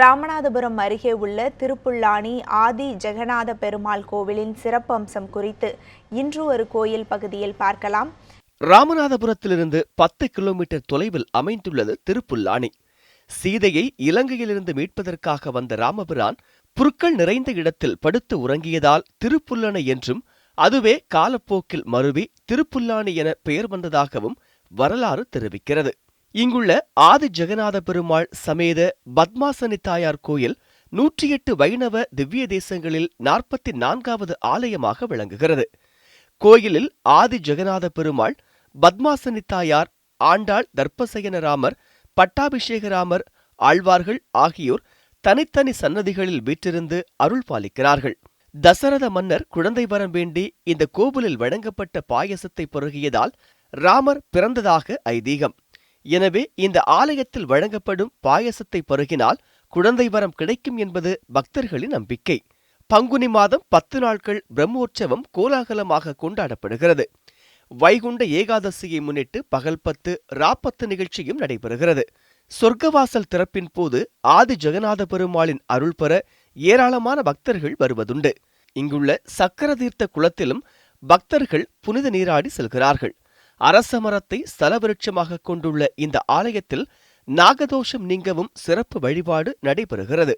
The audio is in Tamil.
ராமநாதபுரம் அருகே உள்ள திருப்புல்லானி ஆதி ஜெகநாத பெருமாள் கோவிலின் சிறப்பம்சம் குறித்து இன்று ஒரு கோயில் பகுதியில் பார்க்கலாம். ராமநாதபுரத்திலிருந்து பத்து கிலோமீட்டர் தொலைவில் அமைந்துள்ளது திருப்புல்லானி சீதையை இலங்கையிலிருந்து மீட்பதற்காக வந்த ராமபிரான் புற்கள் நிறைந்த இடத்தில் படுத்து உறங்கியதால் திருப்புல்லணை என்றும் அதுவே காலப்போக்கில் மருவி திருப்புல்லானி என பெயர் வந்ததாகவும் வரலாறு தெரிவிக்கிறது. இங்குள்ள ஆதி ஜெகநாத பெருமாள் சமேத பத்மாசனி தாயார் கோயில் நூற்றி எட்டு வைணவ திவ்ய தேசங்களில் நாற்பத்தி நான்காவது ஆலயமாக விளங்குகிறது. கோயிலில் ஆதி ஜெகநாத பெருமாள் பத்மாசனி தாயார் ஆண்டாள் தர்ப்பசயனராமர் பட்டாபிஷேகராமர் ஆழ்வார்கள் ஆகியோர் தனித்தனி சன்னதிகளில் வீற்றிருந்து அருள் பாலிக்கிறார்கள். தசரத மன்னர் குழந்தை வரம் வேண்டி இந்த கோவிலில் வழங்கப்பட்ட பாயசத்தை பருகியதால் ராமர் பிறந்ததாக ஐதீகம். எனவே இந்த ஆலயத்தில் வழங்கப்படும் பாயசத்தை பருகினால் குழந்தை வரம் கிடைக்கும் என்பது பக்தர்களின் நம்பிக்கை. பங்குனி மாதம் பத்து நாட்கள் பிரம்மோற்சவம் கோலாகலமாக கொண்டாடப்படுகிறது. வைகுண்ட ஏகாதசியை முன்னிட்டு பகல் பத்து ராப்பத்து நிகழ்ச்சியும் நடைபெறுகிறது. சொர்க்கவாசல் திறப்பின் போது ஆதி ஜெகநாத பெருமாளின் அருள் பெற ஏராளமான பக்தர்கள் வருவதுண்டு. இங்குள்ள சக்கரதீர்த்த குளத்திலும் பக்தர்கள் புனித நீராடி செல்கிறார்கள். அரச மரத்தை ஸ்தலவிருட்சமாக கொண்டுள்ள இந்த ஆலயத்தில் நாகதோஷம் நீங்கவும் சிறப்பு வழிபாடு நடைபெறுகிறது.